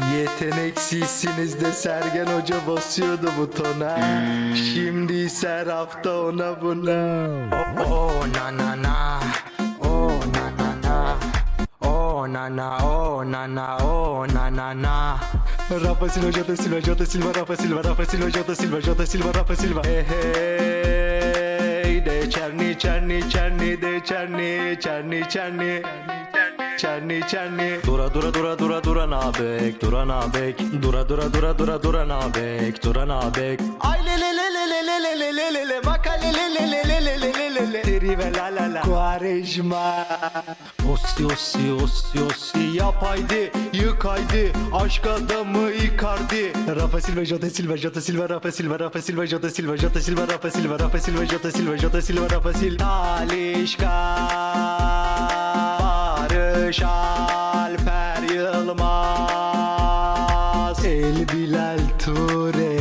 Yeteneksizsiniz de Sergen Hoca basıyordu butona Şimdi ise hafta ona buna. Oh oh na na na. Oh na na na. Oh na na oh na na oh na na na. Rafa Silva Jota Silva Jota Silva Rafa Silva Rafa Silva Jota Silva Jota Silva Rafa Silva. Hey hey de çerni çerni çerni de çerni çerni çerni Çerni çerni Dura dura dura dura dura nabek Dura nabek Dura dura dura dura dura nabek Dura nabek Ay le le le le le le le le le le le Baka le le le le le le le le le Deri ve la la la Kuarejma Osti osti osti osti Yap haydi yık haydi Aşk adamı Icardi Rafa Silva Jota Silva Jota Silva Rafa Silva Rafa Silva Jota Silva Jota Silva Rafa Silva Rafa Silva Jota Silva Jota Silva Rafa Silva Talişka Barış Alper Yılmaz. El Bilal Ture